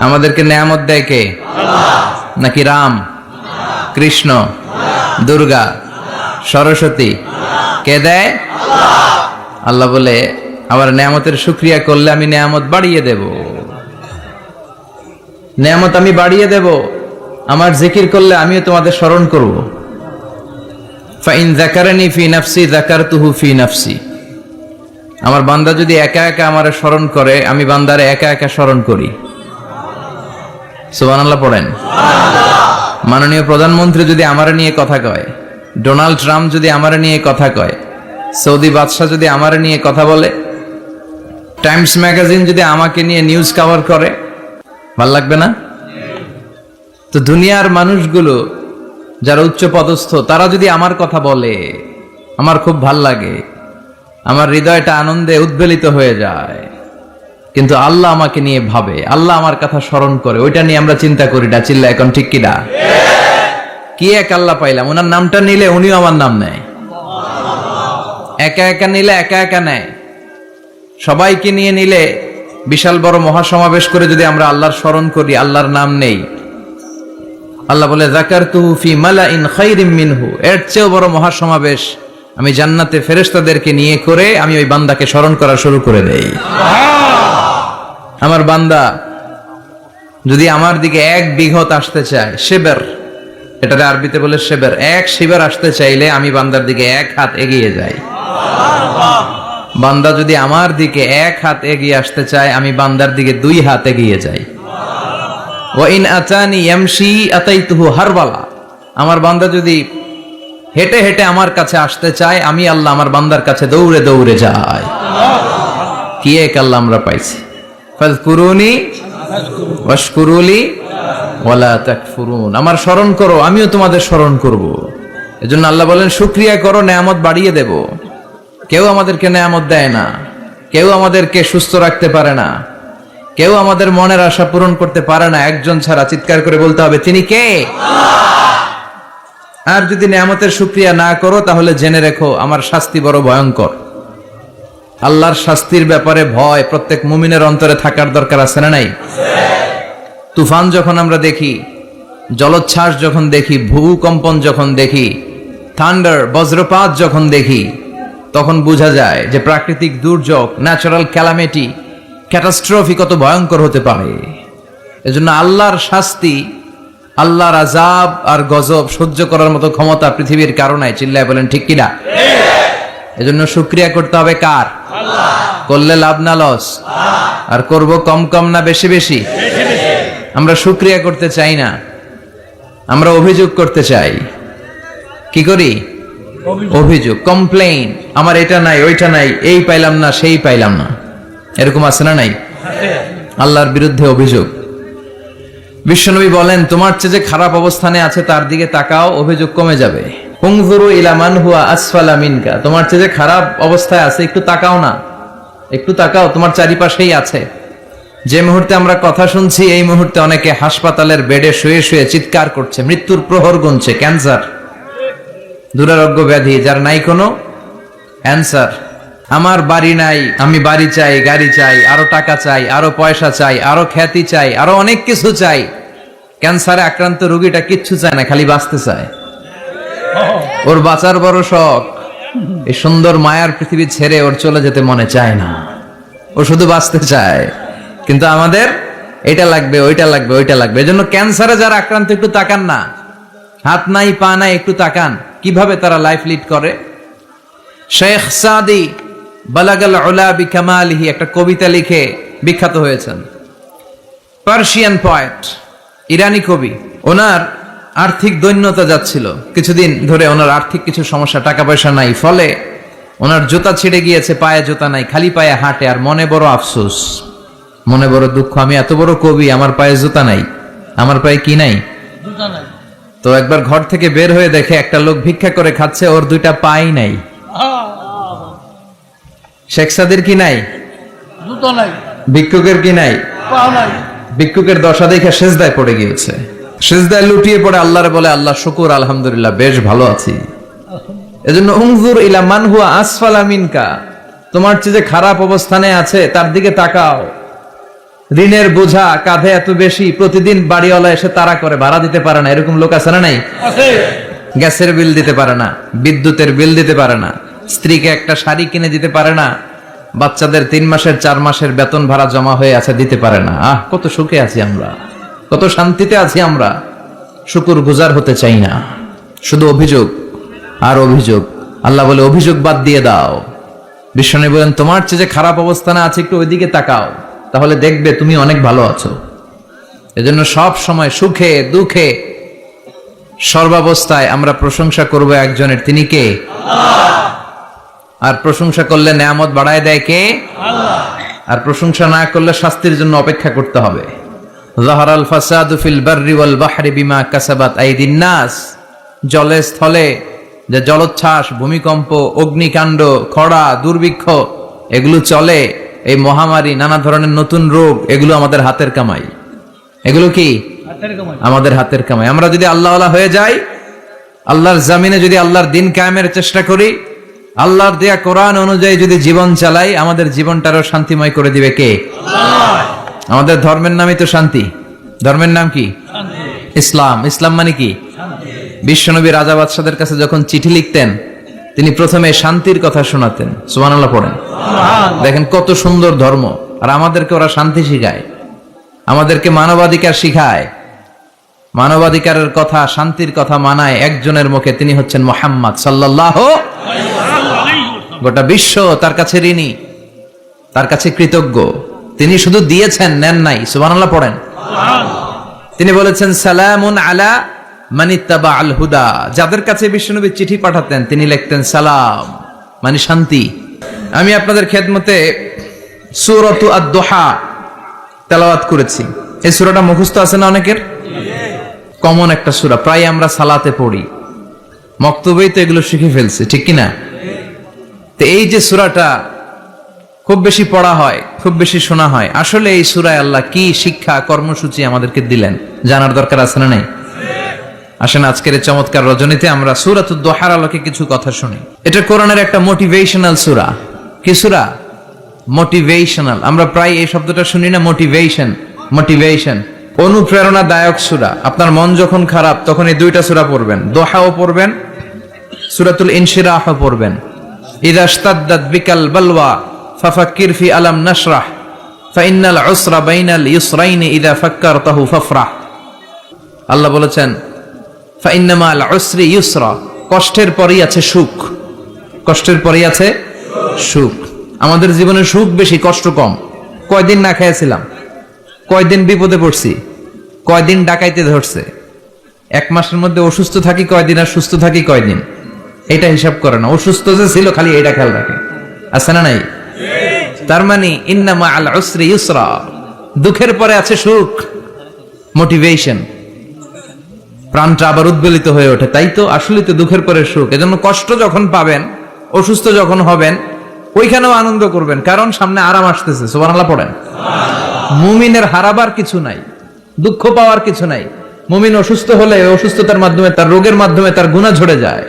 আমাদেরকে নেয়ামত দেয় কে? নাকি রাম? কৃষ্ণ? দুর্গা? সরস্বতী? কে দেয়? আল্লাহ বলে আবার নেয়ামতের শুক্রিয়া করলে আমি নেয়ামত বাড়িয়ে দেব। নেয়ামত আমি বাড়িয়ে দেব। আমার জিকির করলে আমিও তোমাদের স্মরণ করব। ফাইন জাকারানি ফি নাফসি জাকারতুহু ফি নাফসি। আমার বান্দা যদি একা একা আমার স্মরণ করে, আমি বান্দারে একা একা স্মরণ করি। সুবহানাল্লাহ পড়েন। মাননীয় প্রধানমন্ত্রী যদি আমার নিয়ে কথা কয়, ডোনাল্ড ট্রাম্প যদি আমার নিয়ে কথা কয়, সৌদি বাদশাহ যদি আমার নিয়ে কথা বলে, টাইমস ম্যাগাজিন যদি আমাকে নিয়ে নিউজ কভার করে, ভালো লাগবে না? তো দুনিয়ার মানুষগুলো যারা উচ্চ পদস্থ, তারা যদি আমার কথা বলে, আমার খুব ভালো লাগে, আমার হৃদয়টা আনন্দে উদ্বেলিত হয়ে যায়। কিন্তু আল্লাহ আমাকে নিয়ে ভাবে, আল্লাহ আমার কথা স্মরণ করে, ওইটা নিয়ে আমরা চিন্তা করি না, চিল্লা, এখন ঠিক কিনা কি এক আল্লাহ পাইলাম? ওনার নামটা নিলে উনিও আমার নাম নেয়। একা একা নিলে একা একা নেয়। সবাইকে নিয়ে নিলে বিশাল বড় মহাসমাবেশ করে যদি আমরা আল্লাহর স্মরণ করি, আল্লাহর নাম নেই। আল্লাহ বলে জাকার তুহুফি মালা ইন খাইরিম মিনহু। এর চেয়েও বড় মহাসমাবেশ আমি জান্নাতে ফেরেশতাদেরকে নিয়ে করে আমি ওই বান্দাকে স্মরণ করা শুরু করে দেই। আমার বান্দা, যদি আমার দিকে এক বিঘত আসতে চায়, সেবের এটাতে আরবিতে বলে সেবের, এক শিবের আসতে চাইলে আমি বান্দার দিকে এক হাত এগিয়ে যাই। বান্দা যদি আমার দিকে এক হাত এগিয়ে আসতে চায়, আমি বান্দার দিকে দুই হাত এগিয়ে যাই। ও ইন আচানি ইয়ামশি আতাইতুহু হারবালা, আমার বান্দা যদি হেঁটে হেঁটে আমার কাছে আসতে চায়, আমি আল্লাহ আমার বান্দার কাছে দৌড়ে দৌড়ে যাই। কি এক আল্লাহ আমরা পাইছি। ফাজকুরুনি ওয়াশকুরুলি ওয়ালা তাকফুরুন। আমার স্মরণ করো, আমিও তোমাদের স্মরণ করব। এজন্য আল্লাহ বলেন, শুকরিয়া করো, নেয়ামত বাড়িয়ে দেব। কেউ আমাদেরকে নেয়ামত দেয় না। কেউ আমাদেরকে সুস্থ রাখতে পারে না। কেউ আমাদের মনের আশা পূরণ করতে পারে না। একজন ছাড়া চিৎকার করে বলতে হবে, তিনি কে? আর যদি নেয়ামতের শুক্রিয়া না করো, তাহলে জেনে রেখো, আমার শাস্তি বড় ভয়ঙ্কর। আল্লাহর শাস্তির ব্যাপারে ভয় প্রত্যেক মুমিনের অন্তরে থাকার দরকার আছে না নাই? তুফান যখন আমরা দেখি, জলোচ্ছ্বাস যখন দেখি, ভূকম্পন যখন দেখি থান্ডার বজ্রপাত যখন দেখি, তখন বোঝা যায় যে প্রাকৃতিক দুর্যোগ ন্যাচারাল ক্যালামিটি ক্যাটাস্ট্রফি কত ভয়ঙ্কর হতে পারে। এজন্য আল্লাহর শাস্তি, আল্লাহর আজাব আর গজব সহ্য করার মতো ক্ষমতা পৃথিবীর কারণে চিল্লায় বলেন, ঠিক কিনা? এজন্য শুক্রিয়া করতে হবে কার? করলে লাভ না লস। আর করব কম কম না বেশি বেশি। আমরা শুক্রিয়া করতে চাই না। আমরা অভিযোগ করতে চাই। কি করি? অভিযোগ। কমপ্লেইন। আমার এটা নাই ওইটা নাই এই পাইলাম না সেই পাইলাম না। এরকম আছে না নাই? আল্লাহর বিরুদ্ধে অভিযোগ। বিশ্বনবী বলেন তোমার চেয়ে যে খারাপ অবস্থানে আছে তার দিকে তাকাও অভিযোগ কমে যাবে। উংজুরু ইলামান আসফালা মিনকা। তোমার চেয়ে যে খারাপ অবস্থায় আছে, একটু তাকাও না। একটু তাকাও, তোমার চারিপাশেই আছে। যে মুহূর্তে আমরা কথা শুনছি, এই মুহূর্তে অনেকে হাসপাতালের বেডে শুয়ে শুয়ে চিৎকার করছে, মৃত্যুর প্রহর গুনছে, ক্যান্সার। দুরারোগ্য ব্যাধি, যার নাই কোনো অ্যান্সার। আমার বাড়ি নাই, আমি বাড়ি চাই, গাড়ি চাই, আরও টাকা চাই, আরও পয়সা চাই, আরও খ্যাতি চাই, আরও অনেক কিছু চাই। ক্যান্সারে আক্রান্ত রোগীটা কিচ্ছু চায় না, খালি বাঁচতে চায়। ওর বাঁচার বড় শখ। এই সুন্দর মায়ার পৃথিবী ছেড়ে ওর চলে যেতে মনে চায় না। ও শুধু বাঁচতে চায়। কিন্তু আমাদের এটা লাগবে, ওইটা লাগবে ওইটা লাগবে। এজন্য ক্যান্সারে যারা আক্রান্ত, একটু তাকান না। হাত নাই, পা নাই, একটু তাকান। কীভাবে তারা লাইফ লিড করে? শেখ সাদি বালাগাল ওলা বিকামালিহি একটা কবিতা লিখে বিখ্যাত হয়েছেন। পার্সিয়ান পয়েট ইরানি কবি। ওনার আর্থিক দৈন্যতা যাচ্ছিল। কিছুদিন ধরে ওনার আর্থিক কিছু সমস্যা টাকা পয়সা নাই। ফলে ওনার জুতা ছিঁড়ে গিয়েছে পায়ে জুতা নাই খালি পায়ে হাঁটে আর মনে বড় আফসোস। মনে বড় দুঃখ আমি এত বড় কবি আমার পায়ে জুতা নাই। আমার পায়ে কি নাই? তো একবার ঘর থেকে বের হয়ে দেখে একটা লোক ভিক্ষা করে খাচ্ছে ওর দুইটা পাই নাই। শেখ সাদির কি নাই? ভিক্ষুকের কি নাই? ভিক্ষুকের দশা দেখে শেষদায় পড়ে গিয়েছে। সেজদায় লুটিয়ে পড়ে আল্লাহরে বলে আল্লাহ শুকুর আলহামদুলিল্লাহ বেশ ভালো আছি। এজন্য উংজুর ইলা মান হুয়া আসফালা মিনকা তোমার চেয়ে যে খারাপ অবস্থানে আছে তার দিকে তাকাও। ঋণের বোঝা কাঁধে এত বেশি প্রতিদিন বাড়িওয়ালা এসে তারা করে ভাড়া দিতে পারে না। এরকম লোক আছে না নাই? গ্যাসের বিল দিতে পারে না বিদ্যুতের বিল দিতে পারে না স্ত্রীকে একটা শাড়ি কিনে দিতে পারে না বাচ্চাদের তিন মাসের চার মাসের বেতন ভাড়া জমা হয়ে আছে দিতে পারে না। আহ কত সুখে আছি আমরা। কত শান্তিতে আছি আমরা। শুকুর গুজার হতে চাই না। শুধু অভিযোগ আর অভিযোগ। আল্লাহ বলে, অভিযোগ বাদ দিয়ে দাও। বিশ্বনী বলেন, তোমার চেয়ে যে খারাপ অবস্থানে আছে, একটু ওইদিকে তাকাও। তাহলে দেখবে তুমি অনেক ভালো আছো। এজন্য সব সময় সুখে, দুঃখে সর্বাবস্থায় আমরা প্রশংসা করব একজনের। তিনি কে? আর প্রশংসা করলে নেয়ামত বাড়ায় দেয় কে? আর প্রশংসা না করলে শাস্তির জন্য অপেক্ষা করতে হবে। জাহারাল ফাসাদু ফিল বাররি ওয়াল বাহরি বিমা কাসাবাত আইদিন নাস। জলে স্থলে যে জলোচ্ছ্বাস ভূমিকম্প অগ্নিকাণ্ড খরা দুর্ভিক্ষ এগুলো চলে। এই মহামারী নানা ধরনের নতুন রোগ এগুলো আমাদের হাতের কামাই। এগুলো কি? আমাদের হাতের কামাই। আমরা যদি আল্লাহ হয়ে যাই আল্লাহর জামিনে যদি আল্লাহর দিন কায়েমের চেষ্টা করি আল্লাহর দেয়া কোরআন অনুযায়ী যদি জীবন চালাই আমাদের জীবনটারও শান্তিময় করে দিবে কে? আমাদের ধর্মের নামই তো শান্তি। ধর্মের নাম কি? ইসলাম। ইসলাম মানে কি? বিশ্বনবী রাজা বাদশাদের কাছে যখন চিঠি লিখতেন, তিনি প্রথমে শান্তির কথা শোনাতেন। সুবহানাল্লাহ পড়েন। দেখেন কত সুন্দর ধর্ম। আর আমাদেরকে ওরা শান্তি শিখায়। আমাদেরকে মানবাধিকার শিখায়। মানবাধিকারের কথা, শান্তির কথা মানায় একজনের মুখে তিনি হচ্ছেন মোহাম্মদ সাল্লাহ গোটা বিশ্ব তার কাছে ঋণী, তার কাছে কৃতজ্ঞ। তিনি শুধু দিয়েছেন, নেন নাই, সুবহানাল্লাহ পড়েন। তিনি বলেছেন, সালামুন আলা মানিত্তাবা আল হুদা। যাদের কাছে বিশ্বনবী চিঠি পাঠাতেন, তিনি লিখতেন, সালাম মানে শান্তি। আমি আপনাদের খেদমতে সুরতু আদ-দোহা তেলাওয়াত করেছি। এই সূরাটা মুখস্থ আছে না অনেকের? কমন একটা সূরা, প্রায় আমরা সালাতে পড়ি। মক্তবেই তো এগুলো শিখে ফেলছে, ঠিক কি না তো এই যে সূরাটা খুব বেশি পড়া হয়, খুব বেশি শোনা হয়। আসলে এই সুরায় আল্লাহ কি শিক্ষা, কর্মসূচি আমাদেরকে দিলেন? জানার দরকার আছে না নাই? আসেন আজকের এই চমৎকার রজনীতে আমরা সুরাত দোহার আলোকে কিছু কথা শুনি। এটা কোরআনের একটা মোটিভেশনাল সুরা। কি সুরা? মোটিভেশনাল আমরা প্রায় এই শব্দটা শুনি না মোটিভেশন মোটিভেশন অনুপ্রেরণাদায়ক সুরা। আপনার মন যখন খারাপ, তখন এই দুইটা সুরা পড়বেন। দোহাও পড়বেন, সুরাতুল ইনশিরাহ পড়বেন। ইদা ইশতাদ্দাত বিকাল বালওয়া ফাফাক্কির ফি আলাম নাশরাহ ফাইন্নাল উসরা বাইনাল ইউসরাইনি ইদা ফাক্কারতাহু ফাফরাহ আল্লাহ বলেছেন ফাইন্নামা আল উসরি ইউসরা কষ্টের পরেই আছে সুখ। কষ্টের পরেই আছে সুখ। আমাদের জীবনে সুখ বেশি, কষ্ট কম। কয়দিন না খেয়েছিলাম, কয়দিন বিপদে পড়ছি, কয়দিন ডাকাইতে ধরছে। এক মাসের মধ্যে অসুস্থ থাকি কয়দিন আর সুস্থ থাকি কয়দিন? এটা হিসাব করে না। অসুস্থ যে ছিল, খালি এটা খেয়াল রাখে। আছে না নাই? তার মানে ইন্নামা আল উসরি ইউসরা। দুঃখের পরে আছে সুখ, মোটিভেশন। প্রাণটা আবার উদ্বেলিত হয়ে ওঠে, তাই তো আসলে তো দুঃখের পরে সুখ। এজন্য কষ্ট যখন পাবেন, অসুস্থ যখন হবেন, ওইখানেও আনন্দ করবেন, কারণ সামনে আরাম আসতেছে, সুবহানাল্লাহ পড়েন। মুমিনের হারাবার কিছু নাই, দুঃখ পাওয়ার কিছু নাই। মুমিন অসুস্থ হলে অসুস্থতার মাধ্যমে, তার রোগের মাধ্যমে তার গুণা ঝরে যায়।